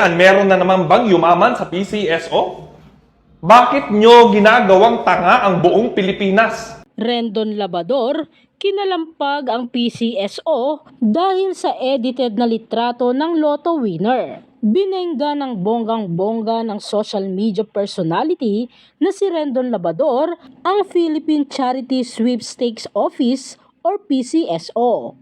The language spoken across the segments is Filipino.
yan? Meron na naman bang yumaman sa PCSO? Bakit nyo ginagawang tanga ang buong Pilipinas? Rendon Labador, kinalampag ang PCSO dahil sa edited na litrato ng lotto winner. Binengga ng bonggang-bongga ng social media personality na si Rendon Labador ang Philippine Charity Sweepstakes Office or PCSO.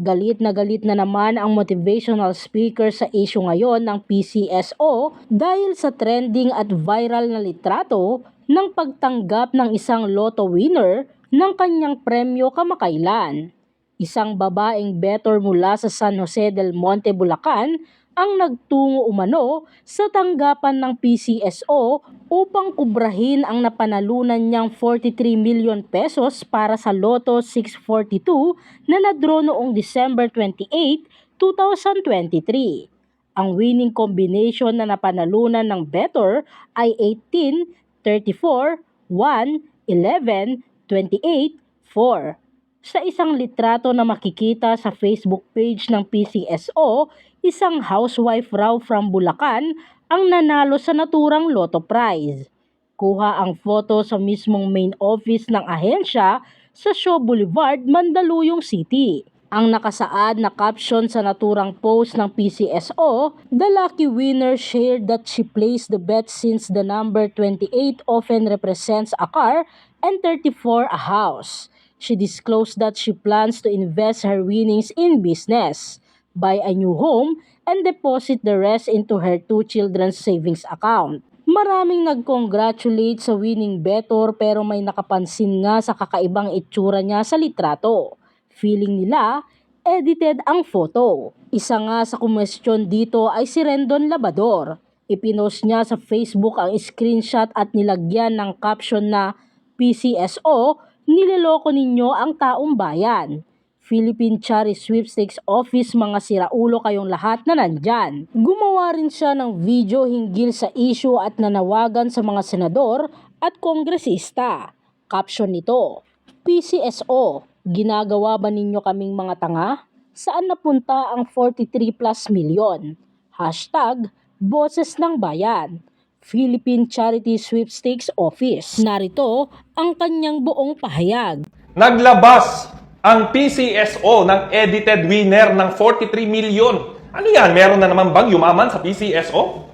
Galit na galit na naman ang motivational speaker sa issue ngayon ng PCSO dahil sa trending at viral na litrato ng pagtanggap ng isang lotto winner ng kanyang premyo kamakailan. Isang babaeng better mula sa San Jose del Monte, Bulacan ang nagtungo umano sa tanggapan ng PCSO upang kubrahin ang napanalunan niyang 43 million pesos para sa Lotto 642 na nadro noong December 28, 2023. Ang winning combination na napanalunan ng better ay 18, 34, 1, 11, 28, 4. Sa isang litrato na makikita sa Facebook page ng PCSO, isang housewife raw from Bulacan ang nanalo sa naturang lotto prize. Kuha ang photo sa mismong main office ng ahensya sa Shaw Boulevard, Mandaluyong City. Ang nakasaad na caption sa naturang post ng PCSO, the lucky winner shared that she placed the bet since the number 28 often represents a car and 34 a house. She disclosed that she plans to invest her winnings in business, buy a new home, and deposit the rest into her two children's savings account. Maraming nag-congratulate sa winning better pero may nakapansin nga sa kakaibang itsura niya sa litrato. Feeling nila, edited ang photo. Isa nga sa kumestyon dito ay si Rendon Labador. Ipinost niya sa Facebook ang screenshot at nilagyan ng caption na PCSO, niloloko ninyo ang taong bayan. Philippine Charity Sweepstakes Office mga siraulo kayong lahat na nandyan. Gumawa rin siya ng video hinggil sa issue at nanawagan sa mga senador at kongresista. Caption nito, PCSO, ginagawa ba ninyo kaming mga tanga? Saan napunta ang 43 plus milyon? Hashtag, Boses ng Bayan. Philippine Charity Sweepstakes Office. Narito ang kanyang buong pahayag. Naglabas ang PCSO ng edited winner ng 43 million. Ano yan? Meron na naman bang yumaman sa PCSO?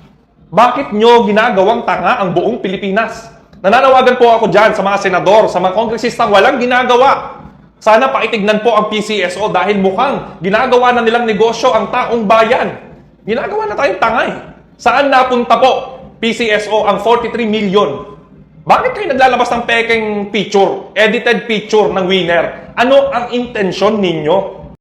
Bakit nyo ginagawang tanga ang buong Pilipinas? Nananawagan po ako dyan sa mga senador, sa mga kongresistang walang ginagawa. Sana pakitignan po ang PCSO dahil mukhang ginagawa na nilang negosyo ang taong bayan. Ginagawa na tayong tanga eh. Saan napunta po PCSO ang 43 million? Bakit kayo naglalabas ng pekeng picture, edited picture ng winner? Ano ang intensyon ninyo?